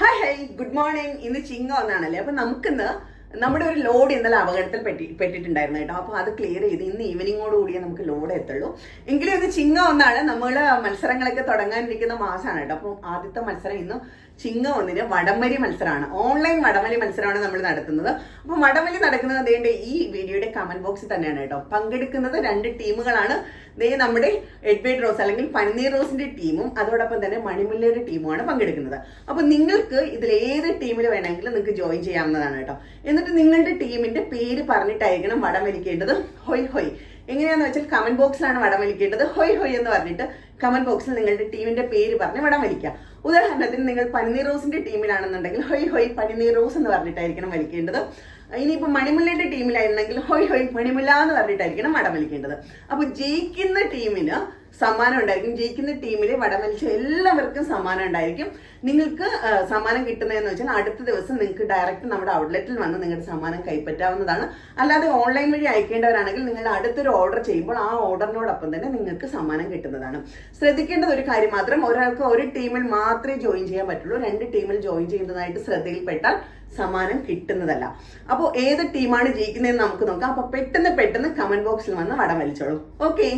Hi hi good morning ഇന്ന് ചിങ്ങ ഒന്നാണല്ലേ? അപ്പൊ നമുക്കിന്ന് നമ്മുടെ ഒരു ലോഡ് ഇന്നലെ അപകടത്തിൽ പെട്ടി പെട്ടിട്ടുണ്ടായിരുന്നു കേട്ടോ. അപ്പൊ അത് ക്ലിയർ ചെയ്ത് ഇന്ന് ഈവനിങ്ങോട് കൂടിയേ നമുക്ക് ലോഡ് എത്തുള്ളൂ. എങ്കിലും ഇത് ചിങ്ങ ഒന്നാണ്. നമ്മൾ മത്സരങ്ങളൊക്കെ തുടങ്ങാനിരിക്കുന്ന മാസമാണ് കേട്ടോ. അപ്പോൾ ആദ്യത്തെ മത്സരം ഇന്ന് ചിങ്ങ ഒന്നിന് വടംവലി മത്സരമാണ്. ഓൺലൈൻ വടംവലി മത്സരമാണ് നമ്മൾ നടത്തുന്നത്. അപ്പോൾ വടംവലി നടക്കുന്നത് അതേണ്ട ഈ വീഡിയോയുടെ കമന്റ് ബോക്സിൽ തന്നെയാണ് കേട്ടോ. പങ്കെടുക്കുന്നത് രണ്ട് ടീമുകളാണ് ദേ നമ്മുടെ എഡ്വേഡ് റോസ് അല്ലെങ്കിൽ പനീർ റോസിന്റെ ടീമും അതോടൊപ്പം തന്നെ മണിമുല്ലയുടെ ടീമുമാണ് പങ്കെടുക്കുന്നത്. അപ്പൊ നിങ്ങൾക്ക് ഇതിൽ ഏത് ടീമിൽ വേണമെങ്കിലും നിങ്ങൾക്ക് ജോയിൻ ചെയ്യാവുന്നതാണ് കേട്ടോ. എന്നിട്ട് നിങ്ങളുടെ ടീമിന്റെ പേര് പറഞ്ഞിട്ടായിരിക്കണം വടം വലിക്കേണ്ടത് ഹൊയ് ഹൊയ്. എങ്ങനെയാന്ന് വെച്ചാൽ കമന്റ് ബോക്സിലാണ് വടം വലിക്കേണ്ടത് ഹൊയ് ഹൊയ് എന്ന് പറഞ്ഞിട്ട് കമന്റ് ബോക്സിൽ നിങ്ങളുടെ ടീമിന്റെ പേര് പറഞ്ഞ് വടം വലിക്കുക ഉദാഹരണത്തിന് നിങ്ങൾ പനിനീർ റോസിന്റെ ടീമിലാണെന്നുണ്ടെങ്കിൽ ഹൊയ് ഹൊയ് പനിനീർ റോസ് എന്ന് പറഞ്ഞിട്ടായിരിക്കണം വലിക്കേണ്ടത്. ഇനിയിപ്പോൾ മണിമുല്ലയുടെ ടീമിലായിരുന്നെങ്കിൽ ഹൊയ് ഹൊയ് മണിമുല്ല എന്ന് പറഞ്ഞിട്ടായിരിക്കണം വടം വലിക്കേണ്ടത്. അപ്പോൾ ജയിക്കുന്ന ടീമിന് സമ്മാനം ഉണ്ടായിരിക്കും. ജയിക്കുന്ന ടീമിലെ വടം വലിച്ച എല്ലാവർക്കും സമ്മാനം ഉണ്ടായിരിക്കും. നിങ്ങൾക്ക് സമ്മാനം കിട്ടുന്നതെന്ന് വെച്ചാൽ അടുത്ത ദിവസം നിങ്ങൾക്ക് ഡയറക്റ്റ് നമ്മുടെ ഔട്ട്ലെറ്റിൽ വന്ന് നിങ്ങളുടെ സമ്മാനം കൈപ്പറ്റാവുന്നതാണ്. അല്ലാതെ ഓൺലൈൻ വഴി അയക്കേണ്ടവരാണെങ്കിൽ നിങ്ങൾ അടുത്തൊരു ഓർഡർ ചെയ്യുമ്പോൾ ആ ഓർഡറിനോടൊപ്പം തന്നെ നിങ്ങൾക്ക് സമ്മാനം കിട്ടുന്നതാണ്. ശ്രദ്ധിക്കേണ്ടത് ഒരു കാര്യം മാത്രം ഒരാൾക്ക് ഒരു ടീമിൽ മാത്രമേ ജോയിൻ ചെയ്യാൻ പറ്റുള്ളൂ. രണ്ട് ടീമിൽ ജോയിൻ ചെയ്യുന്നതായിട്ട് ശ്രദ്ധയിൽപ്പെട്ടാൽ സമ്മാനം കിട്ടുന്നതല്ല. അപ്പോൾ ഏത് ടീമാണ് ജയിക്കുന്നതെന്ന് നമുക്ക് നോക്കാം. അപ്പോൾ പെട്ടെന്ന് പെട്ടെന്ന് കമന്റ് ബോക്സിൽ വന്ന് വടം വലിച്ചോളൂ. ഓക്കെ